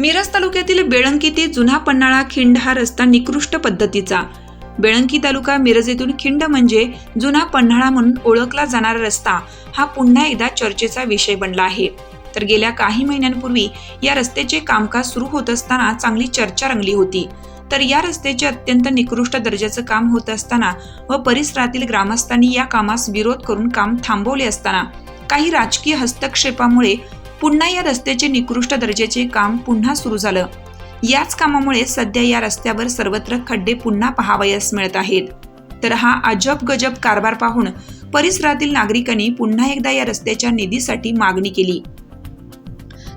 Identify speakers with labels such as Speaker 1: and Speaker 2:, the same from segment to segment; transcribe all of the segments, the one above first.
Speaker 1: मिरज तालुक्यातील बेळंकी ते जुना पन्हाळा खिंड हा रस्ता निकृष्ट पद्धतीचा. बेळंकी तालुका मिरज येथून खिंड म्हणजे जुना पन्हाळा म्हणून ओळखला जाणारा रस्ता हा पुन्हा एकदा चर्चेचा विषय बनला आहे. तर गेल्या काही महिन्यांपूर्वी या रस्त्याचे कामकाज सुरू होत असताना चांगली चर्चा रंगली होती. तर या रस्त्याचे अत्यंत निकृष्ट दर्जाचं काम होत असताना व परिसरातील ग्रामस्थांनी या कामास विरोध करून काम थांबवले असताना काही राजकीय हस्तक्षेपामुळे पुन्हा या रस्त्याचे निकृष्ट दर्जाचे काम पुन्हा सुरू झालं. याच कामामुळे सध्या या रस्त्यावर सर्वत्र खड्डे पुन्हा पहावयास मिळत आहेत. तर हा अजब गजब कारभार पाहून परिसरातील नागरिकांनी पुन्हा एकदा या रस्त्याच्या निधीसाठी मागणी केली.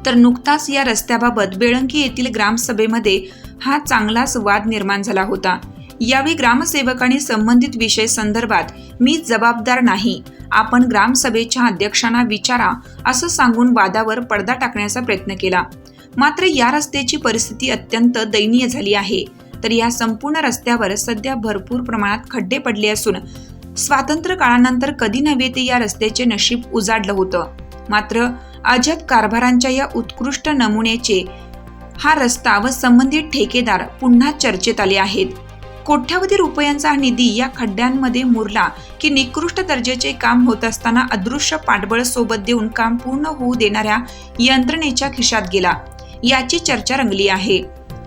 Speaker 1: तर नुकताच या रस्त्याबाबत बेळंकी येथील ग्रामसभेमध्ये हा चांगलाच वाद निर्माण झाला होता. यावेळी ग्रामसेवकांनी संबंधित विषय संदर्भात मी जबाबदार नाही. आपण ग्रामसभेच्या अध्यक्षांना विचारा असं सांगून वादावर पडदा टाकण्याचा प्रयत्न केला. मात्र या रस्त्याची परिस्थिती अत्यंत दयनीय झाली आहे. तर या संपूर्ण रस्त्यावर सध्या भरपूर प्रमाणात खड्डे पडले असून स्वातंत्र्य काळानंतर कधी नव्हे ते या रस्त्याचे नशीब उजाडलं होतं. मात्र अजब कारभारांच्या या उत्कृष्ट नमुन्याचे हा रस्ता व संबंधित ठेकेदार पुन्हा चर्चेत आले आहेत. कोट्यावधी रुपयांचा हा निधी या खड्ड्यांमध्ये मुरला की निकृष्ट दर्जाचे काम होत असताना अदृश्य पाठबळ सोबत देऊन काम पूर्ण होऊ देणाऱ्या यंत्रणेच्या खिशात गेला. याची चर्चा रंगली आहे.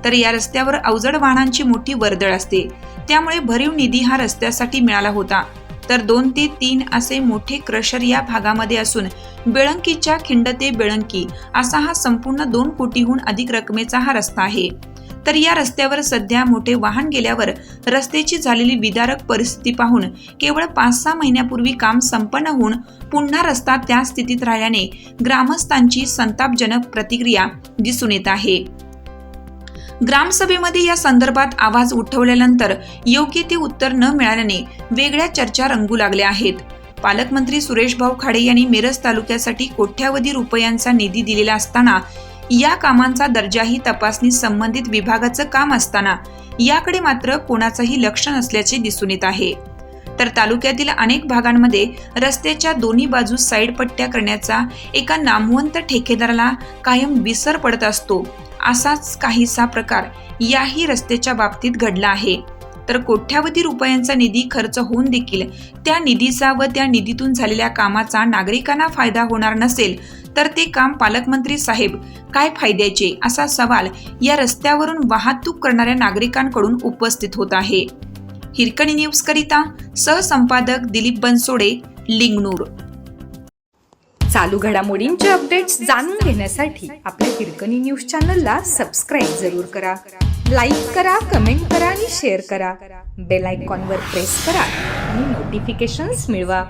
Speaker 1: तर या रस्त्यावर अवजड वाहनांची मोठी वर्दळ असते. त्यामुळे भरीव निधी हा रस्त्यासाठी मिळाला होता. तर दोन ते तीन असे मोठे क्रशर या भागामध्ये असून बेळंकीच्या खिंड ते बेळंकी असा हा संपूर्ण दोन कोटीहून अधिक रकमेचा हा रस्ता आहे. तर या रस्त्यावर सध्या मोठे वाहन गेल्यावर रस्त्याची झालेली विदारक परिस्थिती पाहून केवळ पाच सहा महिन्यापूर्वी काम संपन्न होऊन पुन्हा रस्ता त्या स्थितीत राहिल्याने ग्रामस्थांची संतापजनक प्रतिक्रिया दिसून येत आहे. ग्रामसभेमध्ये या संदर्भात आवाज उठवल्यानंतर योग्य ते उत्तर न मिळाल्याने वेगळ्या चर्चा रंगू लागल्या आहेत. पालकमंत्री सुरेश भाऊ खाडे यांनी मिरज तालुक्यासाठी कोट्यावधी रुपयांचा निधी दिलेला असताना या कामांचा दर्जाही तपासणी संबंधित विभागाचं काम असताना याकडे मात्र कोणाचंही लक्ष नसल्याचे दिसून येत आहे. तर तालुक्यातील अनेक भागांमध्ये रस्त्याच्या दोन्ही बाजूस साईड पट्ट्या करण्याचा एका नामवंत ठेकेदाराला कायम विसर पडत असतो असाच काहीसा प्रकार याही रस्त्याच्या बाबतीत घडला आहे. तर कोट्यावधी रुपयांचा निधी खर्च होऊन देखील त्या निधीचा व त्या निधीतून झालेल्या कामाचा नागरिकांना फायदा होणार नसेल तर ते काम पालकमंत्री साहेब काय फायद्याचे असा सवाल या रस्त्यावरून वाहतूक करणाऱ्या नागरिकांकडून उपस्थित होत आहे. हिरकणी न्यूज करिता सहसंपादक दिलीप बनसोडे लिंगनूर.
Speaker 2: चालू घडामोडींचे अपडेट्स जाणून घेण्यासाठी आपल्या हिरकणी न्यूज चॅनलला सबस्क्राईब जरूर करा. लाईक करा कमेंट करा आणि शेअर करा. बेल आयकॉनवर प्रेस करा आणि नोटिफिकेशन्स मिळवा.